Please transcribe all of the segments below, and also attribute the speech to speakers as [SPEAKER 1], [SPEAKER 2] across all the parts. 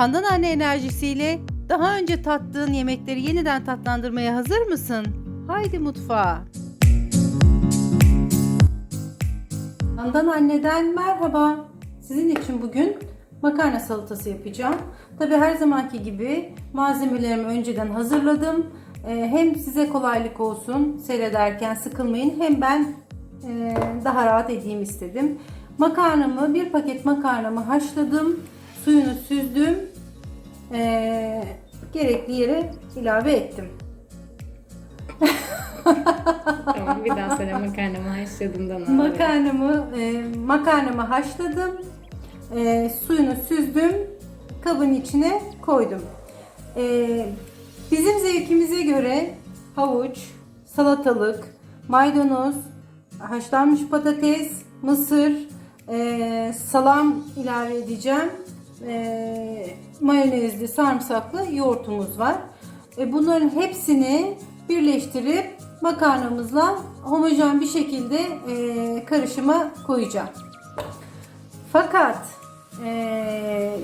[SPEAKER 1] Handan Anne enerjisiyle daha önce tattığın yemekleri yeniden tatlandırmaya hazır mısın? Haydi mutfağa. Handan Anne'den merhaba. Sizin için bugün makarna salatası yapacağım. Tabi her zamanki gibi malzemelerimi önceden hazırladım. Ee, hem size kolaylık olsun seyrederken sıkılmayın hem ben e, daha rahat edeyim istedim. Makarnamı bir paket makarnamı haşladım. Suyunu süzdüm. Ee, gerekli yere ilave ettim.
[SPEAKER 2] Tamam bir daha sonra makarnamı haşladığımdan al.
[SPEAKER 1] Makarnamı e, makarnamı haşladım. E, suyunu süzdüm. Kabın içine koydum. E, bizim zevkimize göre havuç, salatalık, maydanoz, haşlanmış patates, mısır, e, salam ilave edeceğim. E, mayonezli, sarımsaklı yoğurtumuz var. E, bunların hepsini birleştirip makarnamızla homojen bir şekilde e, karışıma koyacağım. Fakat e,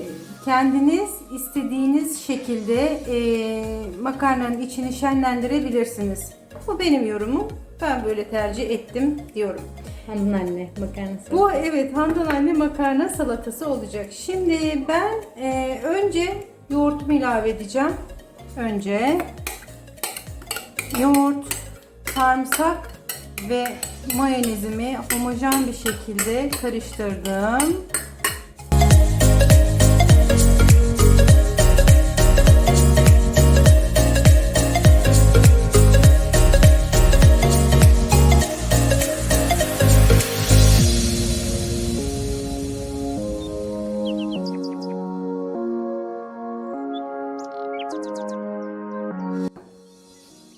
[SPEAKER 1] kendiniz istediğiniz şekilde e, makarnanın içini şenlendirebilirsiniz. Bu benim yorumum. Ben böyle tercih ettim diyorum.
[SPEAKER 2] Handan anne makarnası.
[SPEAKER 1] Bu evet Handan anne makarna salatası olacak. Şimdi ben e, önce yoğurtumu ilave edeceğim. Önce yoğurt, sarımsak ve mayonezimi homojen bir şekilde karıştırdım.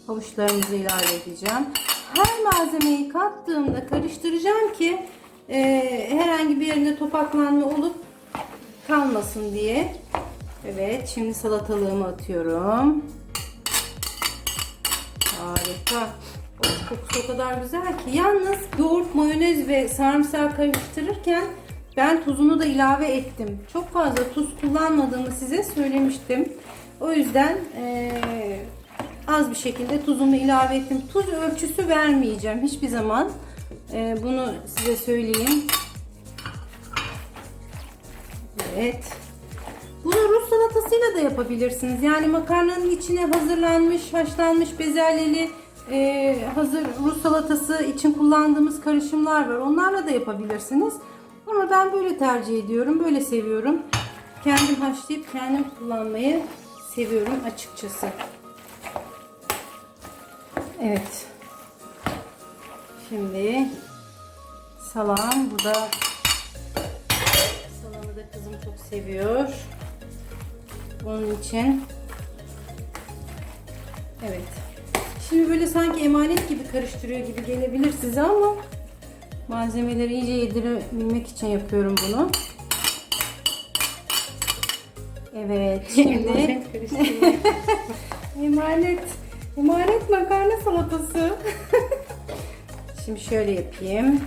[SPEAKER 1] Havuçlarımızı ilave edeceğim. Her malzemeyi kattığımda karıştıracağım ki e, herhangi bir yerinde topaklanma olup kalmasın diye. Evet, şimdi salatalığımı atıyorum. Harika. O kokusu o kadar güzel ki. Yalnız yoğurt, mayonez ve sarımsağı karıştırırken ben tuzunu da ilave ettim. Çok fazla tuz kullanmadığımı size söylemiştim. O yüzden eee az bir şekilde tuzumu ilave ettim. Tuz ölçüsü vermeyeceğim hiçbir zaman. Ee, bunu size söyleyeyim. Evet. Bunu Rus salatasıyla da yapabilirsiniz. Yani makarnanın içine hazırlanmış, haşlanmış bezelyeli e, hazır Rus salatası için kullandığımız karışımlar var. Onlarla da yapabilirsiniz. Ama ben böyle tercih ediyorum. Böyle seviyorum. Kendim haşlayıp kendim kullanmayı seviyorum açıkçası. Evet. Şimdi salam. Bu da salamı da kızım çok seviyor. Onun için Evet. Şimdi böyle sanki emanet gibi karıştırıyor gibi gelebilir size ama malzemeleri iyice yedirebilmek için yapıyorum bunu. Evet. Şimdi
[SPEAKER 2] Emanet.
[SPEAKER 1] Emanet. Makarna salatası. Şimdi şöyle yapayım.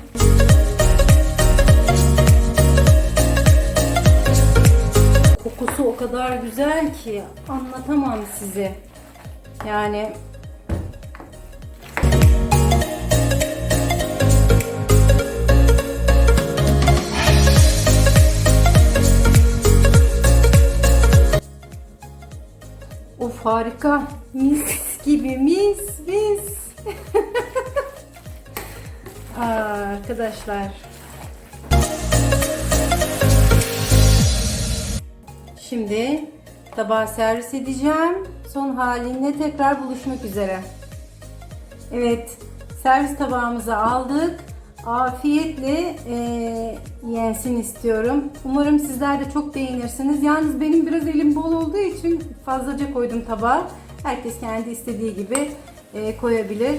[SPEAKER 1] Kokusu o kadar güzel ki anlatamam size. Yani Of harika. Mis gibi mis mis. Aa, arkadaşlar. Şimdi tabağa servis edeceğim. Son halinle tekrar buluşmak üzere. Evet, servis tabağımıza aldık. Afiyetle e, yensin istiyorum. Umarım sizler de çok beğenirsiniz. Yalnız benim biraz elim bol olduğu için fazlaca koydum tabağa. Herkes kendi istediği gibi e, koyabilir.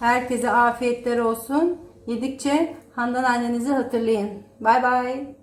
[SPEAKER 1] Herkese afiyetler olsun. Yedikçe Handan annenizi hatırlayın. Bay bay.